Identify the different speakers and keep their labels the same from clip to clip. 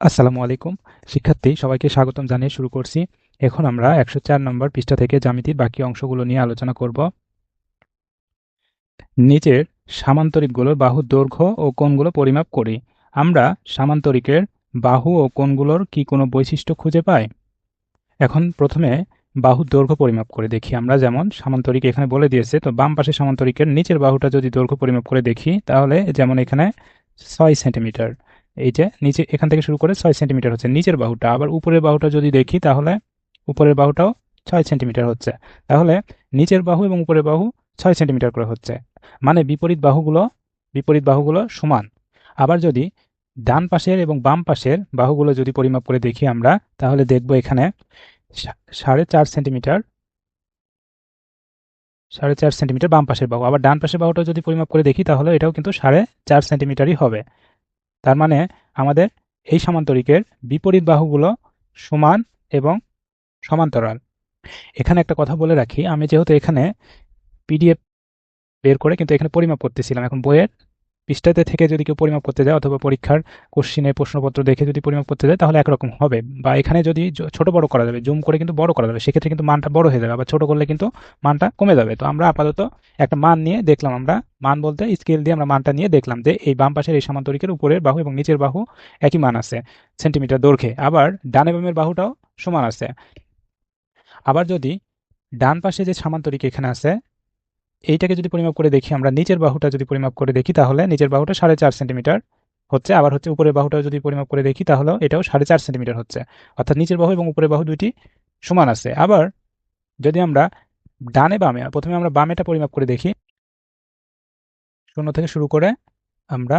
Speaker 1: আসসালামু আলাইকুম। শিক্ষার্থী, সবাইকে স্বাগতম জানিয়ে শুরু করছি। এখন আমরা একশো চার নম্বর পৃষ্ঠা থেকে জ্যামিতির বাকি অংশগুলো নিয়ে আলোচনা করব। নিচের সামান্তরিকগুলোর বাহু দৈর্ঘ্য ও কোণগুলো পরিমাপ করি। আমরা সামান্তরিকের বাহু ও কোণগুলোর কি কোনো বৈশিষ্ট্য খুঁজে পাই? এখন প্রথমে বাহু দৈর্ঘ্য পরিমাপ করে দেখি আমরা। যেমন সামান্তরিক এখানে বলে দিয়েছে, তো বাম পাশে সামান্তরিকের নিচের বাহুটা যদি দৈর্ঘ্য পরিমাপ করে দেখি, তাহলে যেমন এখানে ছয় সেন্টিমিটার এই যে নিচে, এখান থেকে শুরু করে ছয় সেন্টিমিটার হচ্ছে। নিচের বাহুটা, আবার উপরের বাহুটা যদি দেখি তাহলে উপরের বাহুটাও ছয় সেন্টিমিটার হচ্ছে। তাহলে নিচের বাহু এবং উপরের বাহু ছয় সেন্টিমিটার করে হচ্ছে। মানে বিপরীত বাহুগুলো বিপরীত বাহুগুলো সমান। আবার যদি ডান পাশের এবং বাম পাশের বাহুগুলো যদি পরিমাপ করে দেখি আমরা, তাহলে দেখব এখানে সাড়ে চার সেন্টিমিটার সাড়ে চার সেন্টিমিটার বাম পাশের বাহু। আবার ডান পাশের বাহুটা যদি পরিমাপ করে দেখি তাহলে এটাও কিন্তু সাড়ে চার সেন্টিমিটারই হবে। তার মানে আমাদের এই সমান্তরিকের বিপরীত বাহুগুলো সমান এবং সমান্তরাল। এখানে একটা কথা বলে রাখি, আমি যেহেতু এখানে পিডিএফ বের করে কিন্তু এখানে পরিমাপ করতেছিলাম, এখন বইয়ের পৃষ্ঠাতে থেকে যদি কেউ পরিমাপ করতে যায় অথবা পরীক্ষার কোশ্চিনে প্রশ্নপত্র দেখে যদি পরিমাপ করতে যায়, তাহলে একরকম হবে। বা এখানে যদি ছোট বড় করা যাবে জুম করে কিন্তু বড় করা যাবে, সেক্ষেত্রে কিন্তু মানটা বড় হয়ে যাবে, আবার ছোট করলে কিন্তু মানটা কমে যাবে। তো আমরা আপাতত একটা মান নিয়ে দেখলাম আমরা। মান বলতে স্কেল দিয়ে আমরা মানটা নিয়ে দেখলাম যে এই বাম পাশের এই সামান্তরিকের উপরের বাহু এবং নিচের বাহু একই মান আছে সেন্টিমিটার দৈর্ঘ্যে। আবার ডানে বামের বাহুটাও সমান আছে। আবার যদি ডান পাশে যে সামান্তরিক এখানে আছে এইটাকে যদি পরিমাপ করে দেখি, আমরা নিচের বাহুটা যদি পরিমাপ করে দেখি, তাহলে নিচের বাহুটা সাড়ে চার সেন্টিমিটার হচ্ছে। আবার হচ্ছে উপরের বাহুটা যদি পরিমাপ করে দেখি তাহলে এটাও সাড়ে চার সেন্টিমিটার হচ্ছে। অর্থাৎ নিচের বাহু এবং উপরের বাহু দুইটি সমান আছে। আবার যদি আমরা ডানে বামে, প্রথমে আমরা বামেটা পরিমাপ করে দেখি। শূন্য থেকে শুরু করে আমরা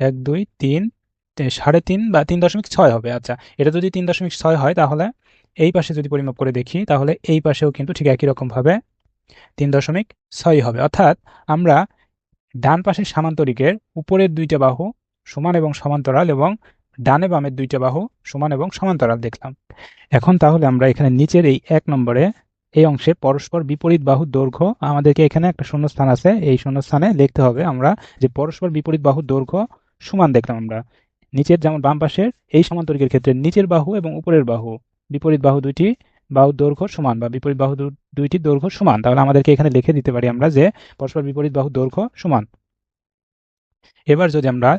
Speaker 1: এক, দুই, তিন সাড়ে তিন বা তিন দশমিক ছয় হবে। আচ্ছা এটা যদি তিন দশমিক ছয় হয়, তাহলে এই পাশে যদি পরিমাপ করে দেখি, তাহলে এই পাশেও কিন্তু ঠিক একই রকমভাবে তিন দশমিক ছয় হবে। অর্থাৎ আমরা ডান পাশের সামান্তরিকের উপরের দুইটা বাহু সমান এবং সমান্তরাল এবং ডানে বামের দুইটা বাহু সমান এবং সমান্তরাল দেখলাম। এখন তাহলে আমরা এখানে নিচের এই এক নম্বরে এই অংশে পরস্পর বিপরীত বাহুর দৈর্ঘ্য আমাদেরকে এখানে একটা শূন্যস্থান আছে, এই শূন্যস্থানে লিখতে হবে আমরা যে পরস্পর বিপরীত বাহুর দৈর্ঘ্য সমান দেখলাম আমরা। নিচের যেমন বাম পাশের এই সমান্তরিকের ক্ষেত্রে নিচের বাহু এবং উপরের বাহু, বিপরীত বাহু দুইটি বাহুর দৈর্ঘ্য সমান বা বিপরীত বাহু দুইটি দৈর্ঘ্য সমান। তাহলে আমাদেরকে এখানে লিখে দিতে পারি আমরা যে পরস্পর বিপরীত বাহু দৈর্ঘ্য সমান। এবার যদি আমরা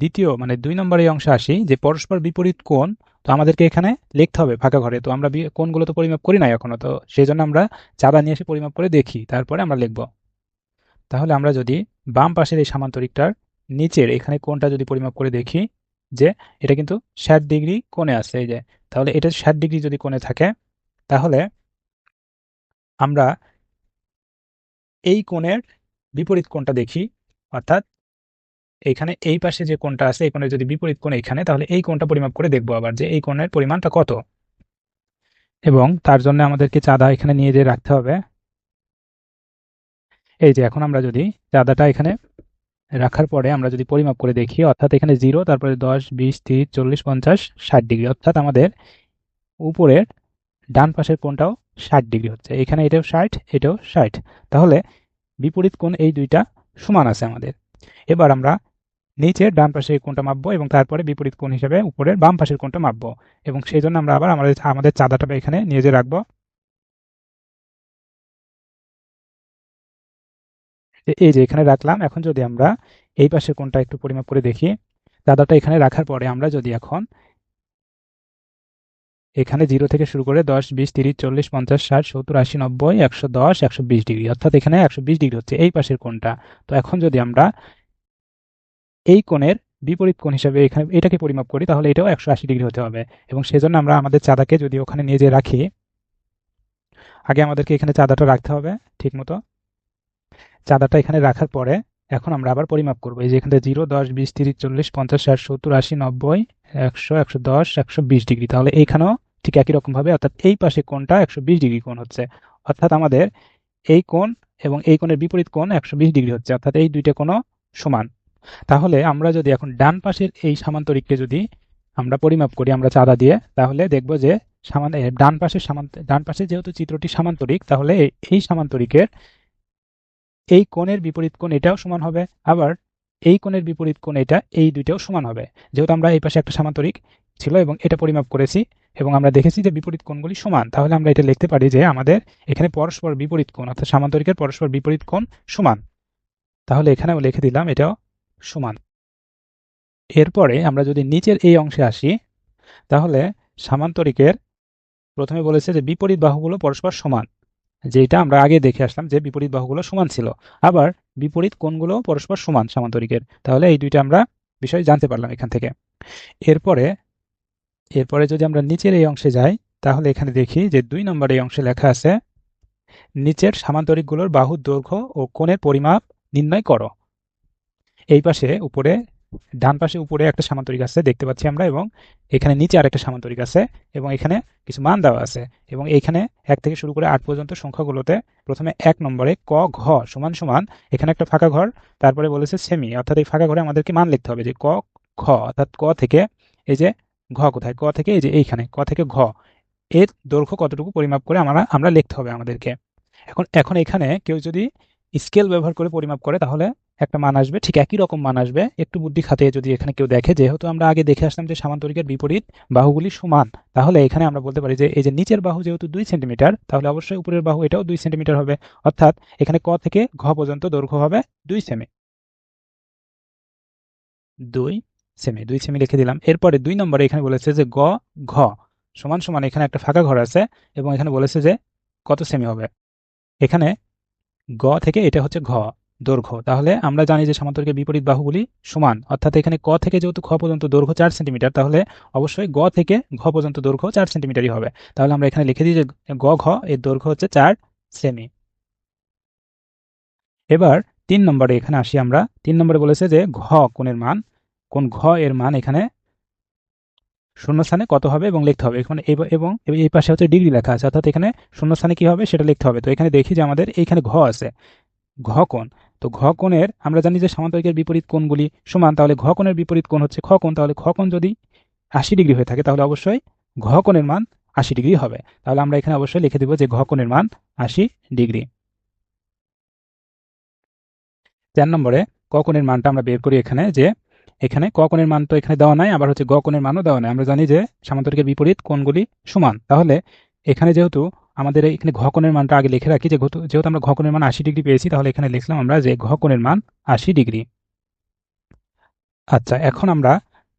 Speaker 1: দ্বিতীয় মানে দুই নম্বর এই অংশে আসি, যে পরস্পর বিপরীত কোণ, তো আমাদেরকে এখানে লিখতে হবে ফাঁকা ঘরে। তো আমরা কোণগুলো তো পরিমাপ করি নাই এখনও, তো সেই জন্য আমরা চাঁদা নিয়ে এসে পরিমাপ করে দেখি, তারপরে আমরা লিখব। তাহলে আমরা যদি বাম পাশের এই সামান্তরিকটার নিচের এখানে কোণটা যদি পরিমাপ করে দেখি, যে এটা কিন্তু ষাট ডিগ্রি কোণে আছে, এই যে। তাহলে এটা ষাট ডিগ্রি যদি কোণে থাকে তাহলে আমরা এই কোণের বিপরীত কোণটা দেখি, অর্থাৎ এইখানে এই পাশে যে কোণটা আছে, এই কোণের যদি বিপরীত কোণ এখানে, তাহলে এই কোণটা পরিমাপ করে দেখব আবার যে এই কোণের পরিমাণটা কত। এবং তার জন্য আমাদেরকে চাঁদা এখানে নিয়ে যেয়ে রাখতে হবে। এই যে এখন আমরা যদি চাঁদাটা এখানে রাখার পরে আমরা যদি পরিমাপ করে দেখি, অর্থাৎ এখানে জিরো, তারপরে দশ, বিশ, তিরিশ, চল্লিশ, পঞ্চাশ, ষাট ডিগ্রি, অর্থাৎ আমাদের উপরের ডান পাশের কোণটাও ষাট ডিগ্রি হচ্ছে। এখানে এটাও ষাট এটাও ষাট। তাহলে বিপরীত কোণ এই দুইটা সমান আছে আমাদের। এবার আমরা নিচের ডান পাশের কোনটা মাপবো এবং তারপরে বিপরীত কোণ হিসেবে উপরের বাম পাশের কোনটা মাপবো। এবং সেই জন্য আমরা আবার আমাদের আমাদের চাঁদাটা এখানে নিয়ে যে রাখব। এই যে এখানে রাখলাম, এখন যদি আমরা এই পাশের কোনটা একটু পরিমাপ করে দেখি, চাঁদাটা এখানে রাখার পরে আমরা যদি এখন এখানে জিরো থেকে শুরু করে দশ, বিশ, তিরিশ, চল্লিশ, পঞ্চাশ, ষাট, সত্তর, আশি, নব্বই, একশো দশ, একশো বিশ ডিগ্রি অর্থাৎ এখানে একশো বিশ ডিগ্রি হচ্ছে এই পাশের কোণটা। তো এখন যদি আমরা এই কোণের বিপরীত কোণ হিসাবে এখানে এটাকে পরিমাপ করি, তাহলে এটাও একশো আশি ডিগ্রি হতে হবে। এবং সেজন্য আমরা আমাদের চাঁদাকে যদি ওখানে নিয়ে যেয়ে রাখি, আগে আমাদেরকে এখানে চাঁদাটা রাখতে হবে ঠিক মতো চাঁদাটা এখানে রাখার পরে এখন আমরা আবার পরিমাপ করব। এই যে এখানে জিরো দশ, বিশ, তিরিশ, চল্লিশ, পঞ্চাশ, ষাট, সত্তর, আশি, নব্বই, একশো একশো দশ, একশো বিশ ডিগ্রি তাহলে এইখানেও ঠিক একই রকমভাবে অর্থাৎ এই পাশে কোণটা একশো বিশ ডিগ্রি কোণ হচ্ছে। অর্থাৎ আমাদের এই কোণ এবং এই কোণের বিপরীত কোণ একশো বিশ ডিগ্রি হচ্ছে, অর্থাৎ এই দুইটা কোনো সমান। তাহলে আমরা যদি এখন ডান পাশের এই সামান্তরিককে যদি আমরা পরিমাপ করি, আমরা চাঁদা দিয়ে, তাহলে দেখব যে সামান ডান পাশের সামান্ত ডান পাশে যেহেতু চিত্রটি সামান্তরিক, তাহলে এই সামান্তরিকের এই কোণের বিপরীত কোণ এটাও সমান হবে, আবার এই কোণের বিপরীত কোণ এটা, এই দুইটাও সমান হবে। যেহেতু আমরা এই পাশে একটা সামান্তরিক ছিল এবং এটা পরিমাপ করেছি এবং আমরা দেখেছি যে বিপরীত কোণগুলি সমান। তাহলে আমরা এটা লিখতে পারি যে আমাদের এখানে পরস্পর বিপরীত কোণ, অর্থাৎ সামান্তরিকের পরস্পর বিপরীত কোণ সমান। তাহলে এখানেও লিখে দিলাম এটাও সমান। এরপরে আমরা যদি নিচের এই অংশে আসি, তাহলে সামান্তরিকের প্রথমে বলেছে যে বিপরীত বাহুগুলো পরস্পর সমান। যেটা আমরা আগে দেখে আসলাম যে বিপরীত বাহুগুলো সমান ছিল। আবার বিপরীত কোণগুলো পরস্পর সমান সামান্তরিকের। তাহলে এই দুইটা আমরা বিষয় জানতে পারলাম এখান থেকে। এরপরে এরপরে যদি আমরা নিচের এই অংশে যাই, তাহলে এখানে দেখি যে দুই নম্বর এই অংশে লেখা আছে, নিচের সামান্তরিকগুলোর বাহুর দৈর্ঘ্য ও কোণের পরিমাপ নির্ণয় করো। এই পাশে উপরে, ডান পাশে উপরে একটা সামান্তরিক আছে, দেখতে পাচ্ছি আমরা, এবং এখানে নিচে আরেকটা সামান্তরিক আছে, এবং এখানে কিছু মান দেওয়া আছে, এবং এখানে এক থেকে শুরু করে আট পর্যন্ত সংখ্যাগুলোতে প্রথমে এক নম্বরে ক, ঘ সমান সমান, এখানে একটা ফাঁকা ঘর, তারপরে বলেছে সেমি, অর্থাৎ এই ফাঁকা ঘরে আমাদেরকে মান লিখতে হবে যে ক, খ, অর্থাৎ ক থেকে এই যে ঘ কোথায়? ক থেকে এই যে এইখানে, ক থেকে ঘ। এর দৈর্ঘ্য কতটুকু পরিমাপ করে আমরা আমরা লিখতে হবে আমাদেরকে। এখন এখন এখানে কেউ যদি স্কেল ব্যবহার করে পরিমাপ করে, তাহলে একটা মান আসবে, ঠিক একই রকম মান আসবে। একটু বুদ্ধি খাটিয়ে যদি এখানে কেউ দেখে, যেহেতু আমরা আগে দেখে আসলাম যে সামান্তরিকের বিপরীত বাহুগুলি সমান, তাহলে এখানে আমরা বলতে পারি যে এই যে নিচের বাহু যেহেতু দুই সেন্টিমিটার তাহলে অবশ্যই উপরের বাহু এটাও দুই সেন্টিমিটার হবে। অর্থাৎ এখানে ক থেকে ঘ পর্যন্ত দৈর্ঘ্য হবে দুই সেমি দুই সেমি দুই সেমি লিখে দিলাম। এরপরে দুই নম্বরে এখানে বলেছে যে গ, ঘ, সমান সমান এখানে একটা ফাঁকা ঘর আছে এবং এখানে বলেছে যে কত সেমি হবে। এখানে গ থেকে এটা হচ্ছে ঘ, দৈর্ঘ্য। তাহলে আমরা জানি যে সামান্তরিকের বিপরীত বাহুগুলি সমান। অর্থাৎ এখানে ক থেকে যেহেতু খ পর্যন্ত দৈর্ঘ্য চার সেন্টিমিটার তাহলে অবশ্যই গ থেকে ঘ পর্যন্ত দৈর্ঘ্য চার সেন্টিমিটারই হবে। তাহলে আমরা এখানে লিখে দিই যে গ, ঘ, এর দৈর্ঘ্য হচ্ছে চার সেমি এবার তিন নম্বরে এখানে আসি আমরা। তিন নম্বরে বলেছে যে ঘ কোণের মান কোন ঘ এর মান এখানে শূন্যস্থানে কত হবে এবং লিখতে হবে। এখানে এবং এই পাশে হচ্ছে ডিগ্রি লেখা আছে, অর্থাৎ এখানে শূন্যস্থানে কি হবে সেটা লিখতে হবে। তো এখানে দেখি যে আমাদের এইখানে ঘ আছে। ঘ কোণ। তো ঘ কোণের, আমরা জানি যে সামান্তরিকের বিপরীত কোণগুলি সমান, তাহলে ঘ কোণের বিপরীত কোণ হচ্ছে খ কোণ। তাহলে খ কোণ যদি আশি ডিগ্রি হয়ে থাকে, তাহলে অবশ্যই ঘ কোণের মান আশি ডিগ্রি হবে। তাহলে আমরা এখানে অবশ্যই লিখে দেব যে ঘ কোণের মান আশি ডিগ্রি। চার নম্বরে ক কোণের মানটা আমরা বের করি এখানে যে এখানে ক কোণের মান তো এখানে দেওয়া নাই, আবার হচ্ছে গ কোণের মানও দেওয়া নাই। আমরা জানি যে সামান্তরিকের বিপরীত কোণগুলি সমান। তাহলে এখানে যেহেতু আমাদের এখানে ঘ কোণের মানটা আগে লিখে রাখি যে যেহেতু আমরা ঘ কোণের মান আশি ডিগ্রি পেয়েছি, তাহলে এখানে লিখলাম আমরা যে ঘ কোণের মান আশি ডিগ্রি। আচ্ছা এখন আমরা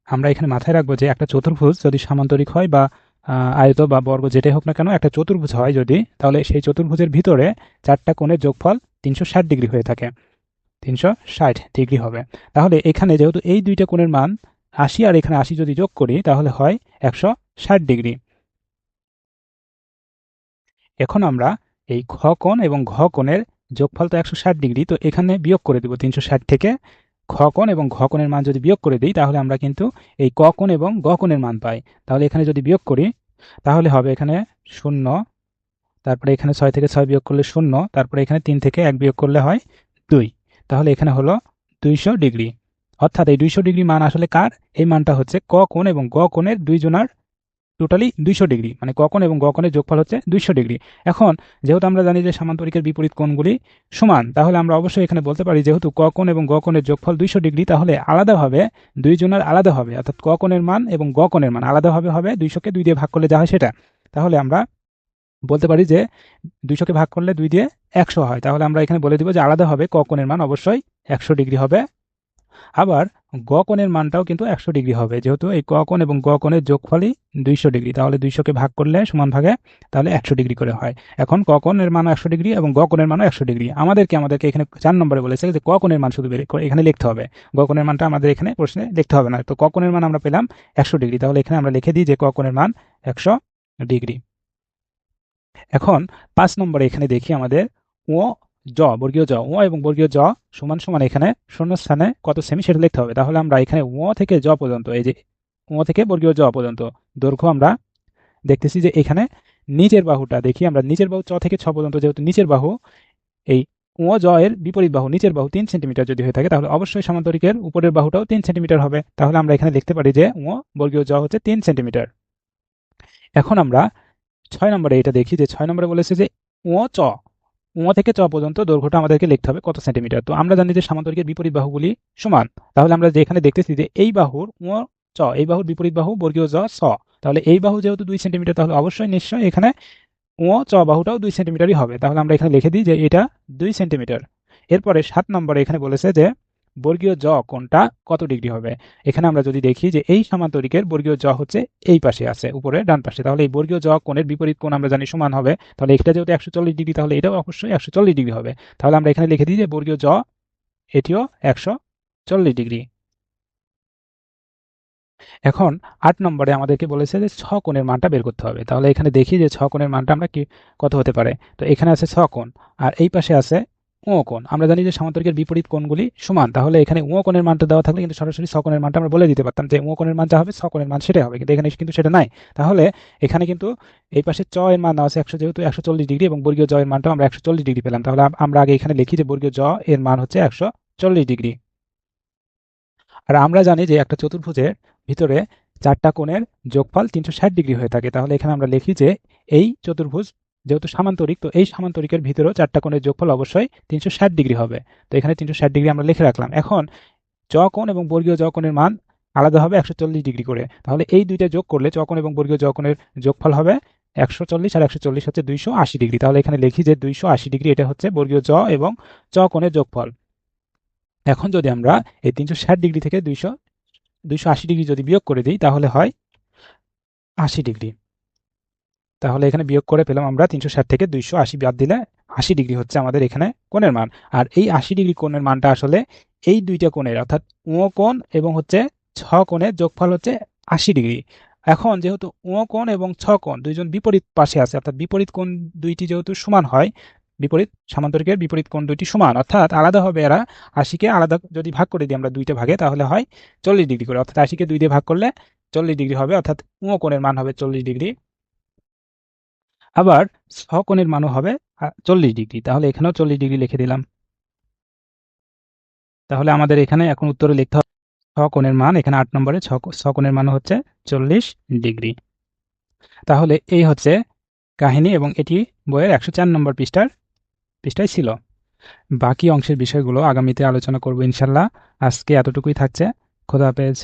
Speaker 1: আমরা এখানে মাথায় রাখব যে একটা চতুর্ভুজ যদি সামান্তরিক হয় বা আয়ত বা বর্গ যেটাই হোক না কেন, একটা চতুর্ভুজ হয় যদি, তাহলে সেই চতুর্ভুজের ভিতরে চারটা কোণের যোগফল তিনশো ষাট ডিগ্রি হয়ে থাকে। তিনশো ষাট ডিগ্রি হবে। তাহলে এখানে যেহেতু এই দুইটা কোণের মান আশি আর এখানে আশি যদি যোগ করি, তাহলে হয় একশো ষাট ডিগ্রি। এখন আমরা এই খ কোণ এবং ঘ কোণের যোগফল তো একশো ষাট ডিগ্রি, তো এখানে বিয়োগ করে দেব তিনশো ষাট থেকে। খ কোণ এবং ঘ কোণের মান যদি বিয়োগ করে দিই, তাহলে আমরা কিন্তু এই ক কোণ এবং গ কোণের মান পাই। তাহলে এখানে যদি বিয়োগ করি, তাহলে হবে এখানে শূন্য, তারপরে এখানে ছয় থেকে ছয় বিয়োগ করলে শূন্য, তারপরে এখানে তিন থেকে এক বিয়োগ করলে হয় দুই। তাহলে এখানে হলো দুইশো ডিগ্রি। অর্থাৎ এই দুইশো ডিগ্রি মান আসলে কার? এই মানটা হচ্ছে ক কোণ এবং গ কোণের দুইজনার টোটালি দুইশো ডিগ্রি। মানে কখন এবং গকনের যোগফল হচ্ছে দুইশো ডিগ্রি। এখন যেহেতু আমরা জানি যে সামান্তরিকের বিপরীত কোণগুলি সমান, তাহলে আমরা অবশ্যই এখানে বলতে পারি যেহেতু কখন এবং গকনের যোগফল দুইশো ডিগ্রি, তাহলে আলাদাভাবে দুইজনের আলাদা হবে অর্থাৎ ককনের মান এবং গকনের মান আলাদাভাবে হবে দুইশোকে দুই দিয়ে ভাগ করলে যা হয় সেটা। তাহলে আমরা বলতে পারি যে দুইশোকে ভাগ করলে দুই দিয়ে একশো হয়। তাহলে আমরা এখানে বলে দিব যে আলাদা হবে ককনের মান, অবশ্যই একশো ডিগ্রি হবে। আবার গ মানটাও কিন্তু একশো ডিগ্রি হবে। যেহেতু এই ক এবং গ কোণের যোগফলই দুইশো ডিগ্রি, তাহলে দুইশোকে ভাগ করলে সমান ভাগে তাহলে একশো ডিগ্রি করে হয়। এখন ক কোণের মানও একশো ডিগ্রি এবং গ কোণের মানও একশো ডিগ্রি। আমাদেরকে আমাদেরকে এখানে চার নম্বরে বলেছে যে ক মান শুধু এখানে লিখতে হবে। গ মানটা আমাদের এখানে প্রশ্নে লিখতে হবে না। তো ক মান আমরা পেলাম একশো ডিগ্রি। তাহলে এখানে আমরা লিখে দিই যে ক মান একশো ডিগ্রি। এখন পাঁচ নম্বরে এখানে দেখি আমাদের ও, জ, বর্গীয় জ, ও এবং বর্গীয় জ সমান সমান এখানে শূন্য স্থানে কত সেমি সেটা লিখতে হবে। তাহলে আমরা এখানে ও থেকে জ পর্যন্ত, এই যে ও থেকে বর্গীয় জ পর্যন্ত দৈর্ঘ্য আমরা দেখতেছি যে এখানে নিচের বাহুটা, দেখি আমরা নিচের বাহু চ থেকে ছ পর্যন্ত যেহেতু নিচের বাহু, এই ও, জ এর বিপরীত বাহু নিচের বাহু তিন সেন্টিমিটার যদি হয়ে থাকে, তাহলে অবশ্যই সামান্তরিকের উপরের বাহুটাও তিন সেন্টিমিটার হবে। তাহলে আমরা এখানে লিখতে পারি যে ও, বর্গীয় জ হচ্ছে তিন সেন্টিমিটার এখন আমরা ছয় নম্বরে এটা দেখি যে ছয় নম্বরে বলেছে যে ও চ। উমা থেকে চ পর্যন্ত দৈর্ঘ্যটা আমাদেরকে লিখতে হবে, কত সেন্টিমিটার? তো আমরা জানি যে সামান্তরিকের বিপরীত বাহুগুলি সমান। তাহলে আমরা যেখানে দেখতেছি যে এই বাহুর ও চ, এই বাহুর বিপরীত বাহু বর্গীয় জ, স। তাহলে এই বাহু যেহেতু দুই সেন্টিমিটার, তাহলে অবশ্যই নিশ্চয়ই এখানে ও চ বাহুটাও দুই সেন্টিমিটারই হবে। তাহলে আমরা এখানে লিখে দিই যে এটা দুই সেন্টিমিটার। এরপরে সাত নম্বরে এখানে বলেছে যে বর্গীয় জ কোনটা, কত ডিগ্রি হবে? এখানে আমরা যদি দেখি যে এই সমান্তরিকের বর্গীয় জ হচ্ছে এই পাশে আছে উপরে ডান পাশে। তাহলে এই বর্গীয় জ কোণের বিপরীত কোণ আমরা জানি সমান হবে। তাহলে এটা যেহেতু একশো চল্লিশ ডিগ্রি, তাহলে এটাও অবশ্যই একশো চল্লিশ ডিগ্রি হবে। তাহলে আমরা এখানে লিখে দিই যে বর্গীয় জ, এটিও একশো চল্লিশ ডিগ্রি। এখন আট নম্বরে আমাদেরকে বলেছে যে ছ কোণের মানটা বের করতে হবে। তাহলে এখানে দেখি যে ছ কোণের মানটা আমরা কি, কত হতে পারে? তো এখানে আছে ছ কোণ, আর এই পাশে আছে ও কোণ। আমরা জানি যে সামান্তরিকের বিপরীত কোণগুলি সমান। তাহলে এখানে ও মানটা দেওয়া থাকলে কিন্তু সরাসরি ছ কোণের মানটা আমরা বলে দিতে পারতাম যে ও মান যা হবে ছ কোণের মান সেটাই হবে। কিন্তু এখানে কিন্তু সেটা নাই। তাহলে এখানে কিন্তু এই পাশে চ এর মান দেওয়া আছে একশো যেহেতু একশো চল্লিশ ডিগ্রি এবং বর্গীয় জ এর মানটাও আমরা একশো চল্লিশ ডিগ্রি পেলাম। তাহলে আমরা আগে এখানে লিখি যে বর্গীয় জ এর মান হচ্ছে একশো চল্লিশ ডিগ্রি। আর আমরা জানি যে একটা চতুর্ভুজের ভিতরে চারটা কোণের যোগফল তিনশো ষাট ডিগ্রি হয়ে থাকে। তাহলে এখানে আমরা লিখি যে এই চতুর্ভুজ যেহেতু সামান্তরিক, তো এই সামান্তরিকের ভিতরেও চারটা কোণের যোগফল অবশ্যই তিনশো ষাট ডিগ্রি হবে। তো এখানে তিনশো ষাট ডিগ্রি আমরা লিখে রাখলাম। এখন চ কোণ এবং বর্গীয় জ কোণের মান আলাদা হবে একশো চল্লিশ ডিগ্রি করে। তাহলে এই দুইটা যোগ করলে চ এবং বর্গীয় জ কোণের যোগফল হবে একশো চল্লিশ আর একশো চল্লিশ হচ্ছে দুইশো আশি ডিগ্রি। তাহলে এখানে লিখি যে দুইশো আশি ডিগ্রি এটা হচ্ছে বর্গীয় জ এবং চ কোণের যোগফল। এখন যদি আমরা এই তিনশো ষাট ডিগ্রি থেকে দুইশো দুইশো আশি ডিগ্রি যদি বিয়োগ করে দিই, তাহলে হয় আশি ডিগ্রি। তাহলে এখানে বিয়োগ করে পেলাম আমরা তিনশো ষাট থেকে দুইশো আশি। বাদ দিলে আশি ডিগ্রি হচ্ছে আমাদের এখানে কোণের মান। আর এই আশি ডিগ্রি কোণের মানটা আসলে এই দুইটা কোণের, অর্থাৎ ও কোণ এবং হচ্ছে ছ কোণের যোগফল হচ্ছে আশি ডিগ্রি। এখন যেহেতু ও কোণ এবং ছ কোণ দুইজন বিপরীত পাশে আছে, অর্থাৎ বিপরীত কোণ দুইটি যেহেতু সমান হয়, বিপরীত সামান্তরিকের বিপরীত কোণ দুইটি সমান, অর্থাৎ আলাদা হবে এরা আশিকে আলাদা যদি ভাগ করে দিই আমরা দুইটা ভাগে, তাহলে হয় চল্লিশ ডিগ্রি করে। অর্থাৎ আশিকে দুই দিয়ে ভাগ করলে চল্লিশ ডিগ্রি হবে, অর্থাৎ ও কোণের মান হবে চল্লিশ ডিগ্রি। আবার কোণের মানও হবে চল্লিশ ডিগ্রি। তাহলে এখানেও চল্লিশ ডিগ্রি লিখে দিলাম। তাহলে আমাদের এখানে এখন উত্তরে লিখতে হবে কোণের মান, এখানে আট নম্বরে কোণের মান হচ্ছে চল্লিশ ডিগ্রি। তাহলে এই হচ্ছে কাহিনী এবং এটি বইয়ের একশো চার নম্বর পৃষ্ঠার, পৃষ্ঠায় ছিল। বাকি অংশের বিষয়গুলো আগামীতে আলোচনা করব ইনশাল্লাহ। আজকে এতটুকুই থাকছে। খোদা হাফেজ।